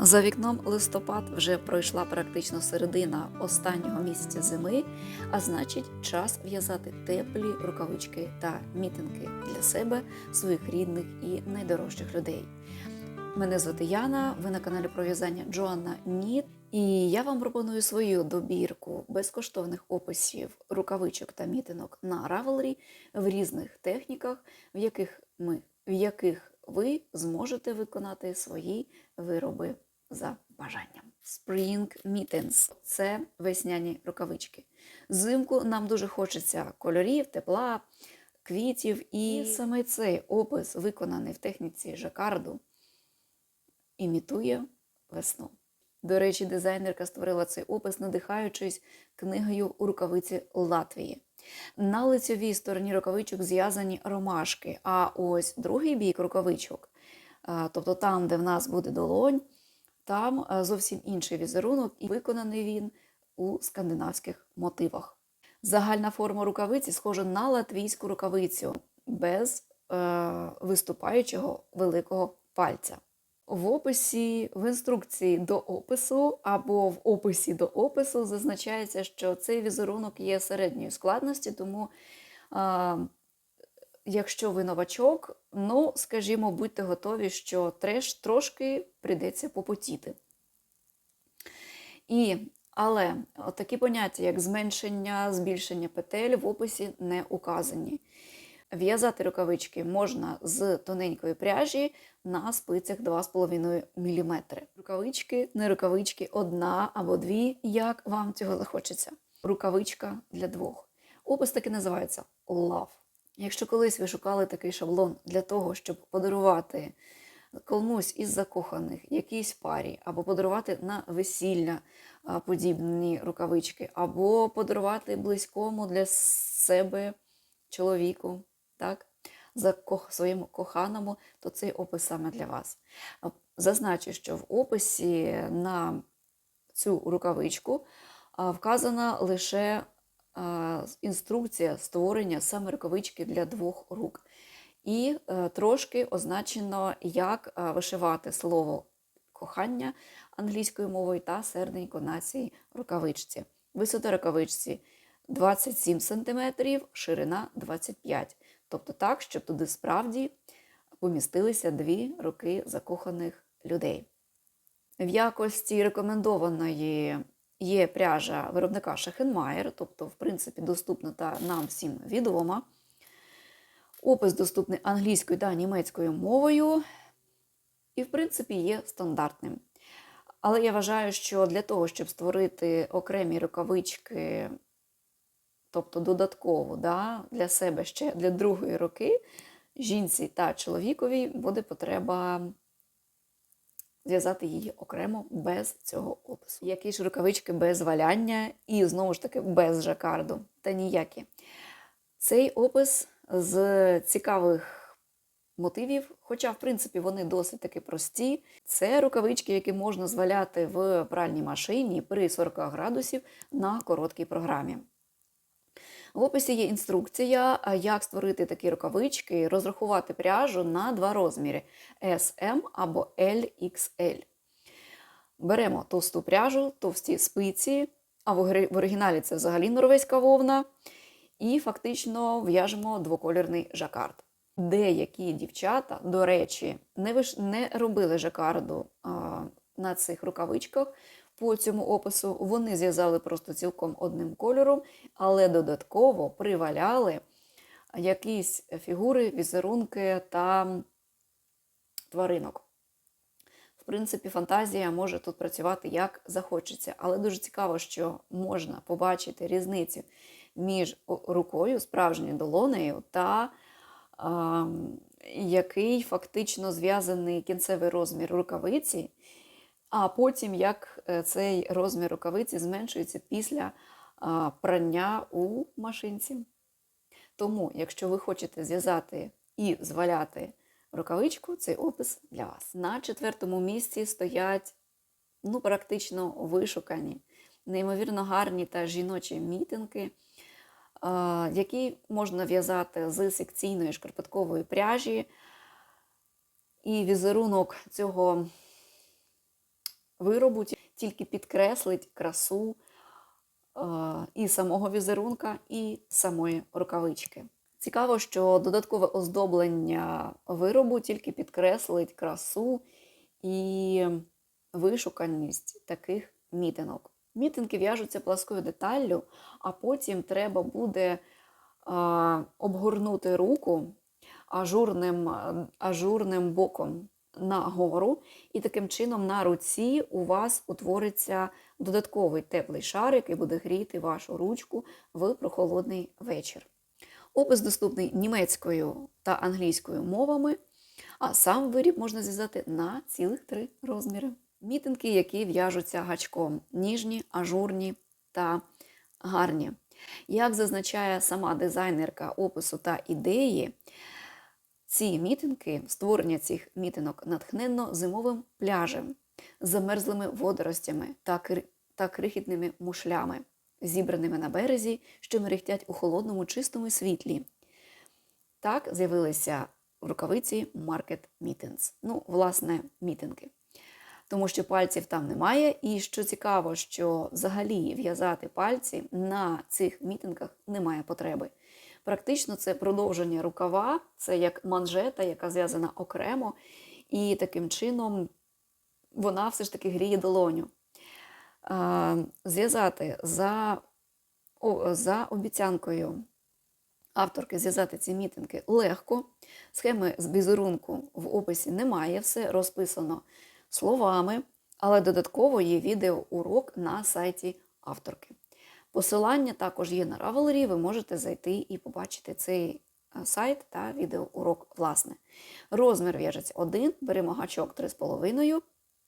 За вікном листопад вже пройшла практично середина останнього місяця зими, а значить, час в'язати теплі рукавички та мітинги для себе, своїх рідних і найдорожчих людей. Мене звати Яна, ви на каналі про в'язання Джоанна Ніт, і я вам пропоную свою добірку безкоштовних описів рукавичок та мітинок на Ravelry в різних техніках, в яких ми в яких ви зможете виконати свої вироби за бажанням. Spring Mittens – це весняні рукавички. Взимку нам дуже хочеться кольорів, тепла, квітів, і саме цей опис, виконаний в техніці жакарду, імітує весну. До речі, дизайнерка створила цей опис, надихаючись книгою у рукавиці Латвії. На лицьовій стороні рукавичок зв'язані ромашки, а ось другий бік рукавичок, тобто там, де в нас буде долонь, там зовсім інший візерунок, і виконаний він у скандинавських мотивах. Загальна форма рукавиці схожа на латвійську рукавицю без е, виступаючого великого пальця. В описі, в інструкції до опису або в описі до опису зазначається, що цей візерунок є середньої складності, тому, а, якщо ви новачок, ну, скажімо, будьте готові, що треш трошки прийдеться попотіти. І, але такі поняття, як зменшення, збільшення петель в описі не указані. В'язати рукавички можна з тоненької пряжі на спицях 2,5 мм. Рукавички, не рукавички, одна або дві, як вам цього захочеться. Рукавичка для двох. Опис таки називається Love. Якщо колись ви шукали такий шаблон для того, щоб подарувати комусь із закоханих якійсь парі, або подарувати на весілля подібні рукавички, або подарувати близькому для себе чоловіку, так, за своєму коханому, то цей опис саме для вас. Зазначу, що в описі на цю рукавичку вказана лише інструкція створення саме рукавички для двох рук. І е, трошки означено, як е, вишивати слово кохання англійською мовою та серденько на цій рукавичці. Висота рукавичці 27 см, ширина 25 Тобто так, щоб туди справді помістилися дві руки закоханих людей. В якості рекомендованої є пряжа виробника Шахенмаєр, тобто, в принципі, доступна та нам всім відома. Опис доступний англійською та німецькою мовою, і, в принципі, є стандартним. Але я вважаю, що для того, щоб створити окремі рукавички, тобто додатково да, для себе ще для другої руки, жінці та чоловікові буде потреба зв'язати її окремо без цього опису. Які ж рукавички без валяння і, знову ж таки, без жакарду, та ніякі. Цей опис з цікавих мотивів, хоча, в принципі, вони досить таки прості. Це рукавички, які можна зваляти в пральній машині при 40 градусів на короткій програмі. В описі є інструкція, як створити такі рукавички, розрахувати пряжу на два розміри SM або LXL. Беремо товсту пряжу, товсті спиці, а в оригіналі це взагалі норвезька вовна, і фактично в'яжемо двокольорний жакард. Деякі дівчата, до речі, не, робили жакарду на цих рукавичках по цьому опису. Вони зв'язали просто цілком одним кольором, але додатково приваляли якісь фігури, візерунки та тваринок. В принципі, фантазія може тут працювати як захочеться, але дуже цікаво, що можна побачити різницю між рукою, справжньою долонею та який фактично зв'язаний кінцевий розмір рукавиці, а потім як е, цей розмір рукавиці зменшується після прання у машинці. Тому, якщо ви хочете зв'язати і зваляти рукавичку, цей опис для вас. На четвертому місці стоять ну, практично вишукані, неймовірно гарні та жіночі мітинги, які можна в'язати з секційної шкарпеткової пряжі. І візерунок цього виробу тільки підкреслить красу е, і самого візерунка, і самої рукавички. Цікаво, що додаткове оздоблення виробу тільки підкреслить красу і вишуканість таких мітинок. Мітинки в'яжуться пласкою деталлю, а потім треба буде а, обгорнути руку ажурним, ажурним боком нагору, і таким чином на руці у вас утвориться додатковий теплий шарик, який буде гріти вашу ручку в прохолодний вечір. Опис доступний німецькою та англійською мовами, а сам виріб можна зв'язати на цілих три розміри. Мітинки, які в'яжуться гачком, ніжні, ажурні та гарні. Як зазначає сама дизайнерка опису та ідеї, ці мітинки, створення цих мітинок натхненно зимовим пляжем, замерзлими водоростями та, та крихітними мушлями, зібраними на березі, що мерехтять у холодному чистому світлі. Так з'явилися в рукавиці Market Mittens. Ну, власне, мітинги. Тому що пальців там немає, і що цікаво, що взагалі в'язати пальці на цих мітингах немає потреби. Практично це продовження рукава, це як манжета, яка зв'язана окремо, і таким чином вона все ж таки гріє долоню. Зв'язати за, за обіцянкою авторки зв'язати ці мітинги легко. Схеми з візерунку в описі немає, все розписано словами, але додатково є відеоурок на сайті авторки. Посилання також є на Ravelry, ви можете зайти і побачити цей е, сайт та відеоурок власне. Розмір в'яжеться один, беремо гачок 3,5,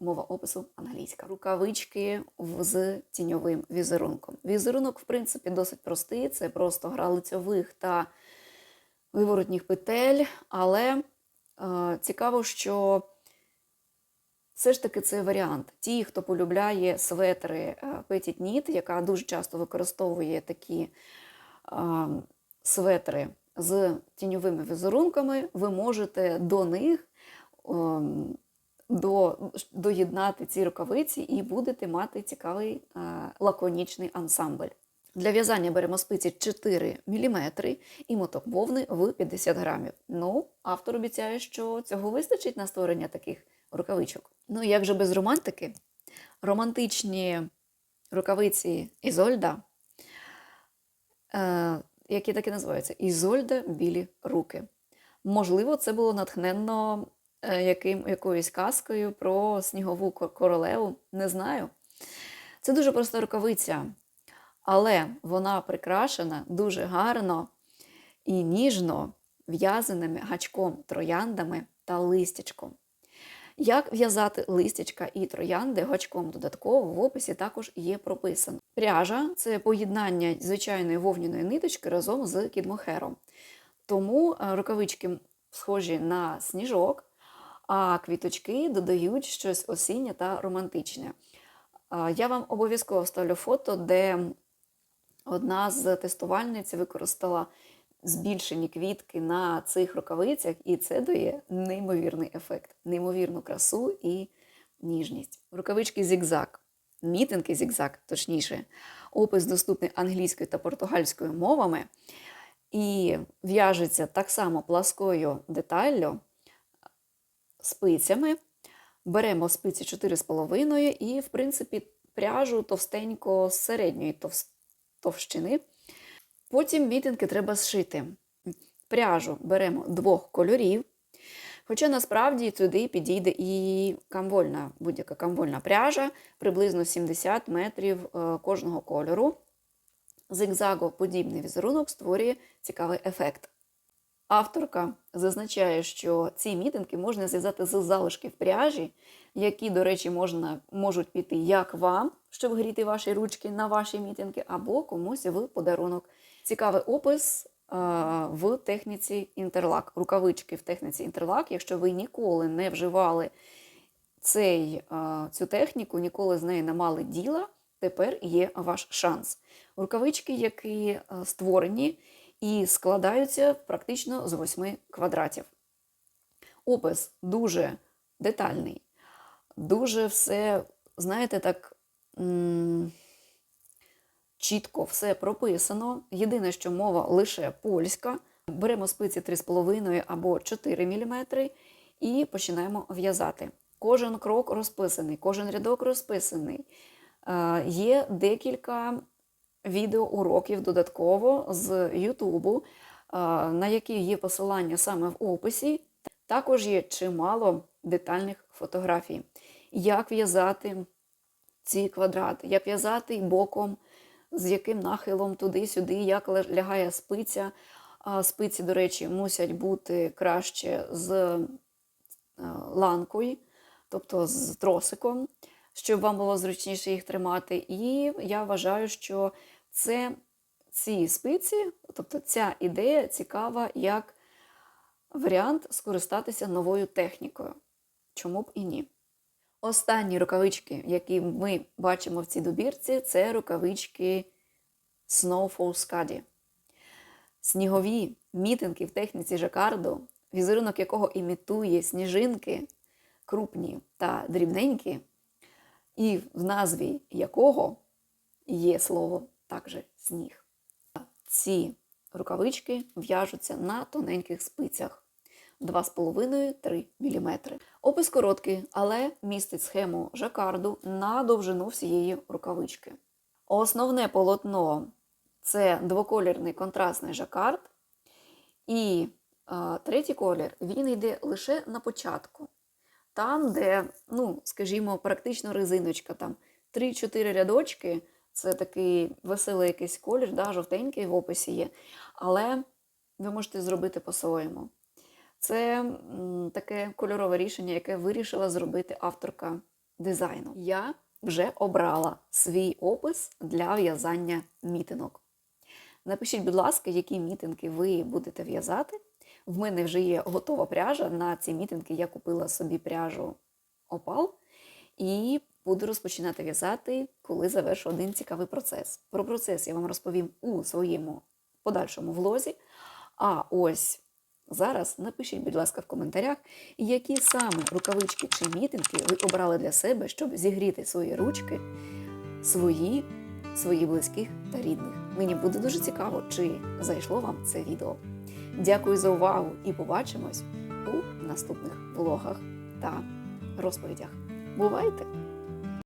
мова опису англійська. Рукавички з тіньовим візерунком. Візерунок, в принципі, досить простий, це просто гра лицьових та виворотніх петель, але е, цікаво, що все ж таки це варіант. Ті, хто полюбляє светри е, Petit Knit, яка дуже часто використовує такі е, светри з тіньовими візерунками, ви можете до них ем, до, доєднати ці рукавиці і будете мати цікавий е, лаконічний ансамбль. Для в'язання беремо спиці 4 мм і моток вовни в 50 грамів. Ну, автор обіцяє, що цього вистачить на створення таких рукавичок. Ну, як же без романтики? Романтичні рукавиці Ізольда, е, які так і називаються Ізольда білі руки. Можливо, це було натхненно е, яким, якоюсь казкою про снігову королеву. Не знаю. Це дуже проста рукавиця, але вона прикрашена дуже гарно і ніжно в'язаними гачком, трояндами та листячком. Як в'язати листячка і троянди гачком додатково в описі також є прописано. Пряжа це поєднання звичайної вовняної ниточки разом з кідмохером. Тому е, рукавички схожі на сніжок, а квіточки додають щось осіннє та романтичне. Я вам обов'язково вставлю фото, де одна з тестувальниць використала збільшені квітки на цих рукавицях, і це дає неймовірний ефект, неймовірну красу і ніжність. Рукавички зігзаг, мітинги зігзаг, точніше, опис доступний англійською та португальською мовами, і в'яжеться так само пласкою деталлю спицями. Беремо спиці 4,5 і, в принципі, пряжу товстенько середньої товщини. Потім мітинки треба зшити. Пряжу беремо двох кольорів. Хоча насправді туди підійде і камвольна, будь-яка камвольна пряжа, приблизно 70 метрів е, кожного кольору. Зигзагоподібний візерунок створює цікавий ефект. Авторка зазначає, що ці мітинги можна зв'язати з залишків пряжі, які, до речі, можна, можуть піти як вам, щоб гріти ваші ручки на ваші мітинги, або комусь в подарунок. Цікавий опис е, в техніці інтерлак. Рукавички в техніці інтерлак. Якщо ви ніколи не вживали цей, е, цю техніку, ніколи з нею не мали діла, тепер є ваш шанс. Рукавички, які е, створені і складаються практично з восьми квадратів. Опис дуже детальний, дуже все знаєте, так чітко все прописано. Єдине, що мова лише польська. Беремо спиці 3,5 або 4 мм і починаємо в'язати. Кожен крок розписаний, кожен рядок розписаний. Е, Є декілька відеоуроків додатково з Ютубу, е, на які є посилання саме в описі. Також є чимало детальних фотографій, як в'язати ці квадрати, як в'язати боком, з яким нахилом туди-сюди, як лягає спиця. Спиці, до речі, мусять бути краще з е, ланкою, тобто з тросиком, щоб вам було зручніше їх тримати. І я вважаю, що це ці спиці, тобто ця ідея цікава як варіант скористатися новою технікою. Чому б і ні? Останні рукавички, які ми бачимо в цій добірці, це рукавички Snowfall Scuddy. Снігові мітинги в техніці жакарду, візерунок якого імітує сніжинки, крупні та дрібненькі, і в назві якого є слово також сніг. Ці рукавички в'яжуться на тоненьких спицях 2,5-3 мм. Опис короткий, але містить схему жакарду на довжину всієї рукавички. Основне полотно це двоколірний контрастний жакард. І а, третій колір він йде лише на початку. Там, де, ну, скажімо, практично резиночка, там 3-4 рядочки, це такий веселий якийсь колір, да, жовтенький в описі є. Але ви можете зробити по-своєму. Це таке кольорове рішення, яке вирішила зробити авторка дизайну. Я вже обрала свій опис для в'язання мітинок. Напишіть, будь ласка, які мітинки ви будете в'язати. В мене вже є готова пряжа. На ці мітинки я купила собі пряжу опал і буду розпочинати в'язати, коли завершу один цікавий процес. Про процес я вам розповім у своєму подальшому влозі. А ось зараз напишіть, будь ласка, в коментарях, які саме рукавички чи мітинки ви обрали для себе, щоб зігріти свої ручки, свої, своїх близьких та рідних. Мені буде дуже цікаво, чи зайшло вам це відео. Дякую за увагу і побачимось у наступних влогах та розповідях. Бувайте!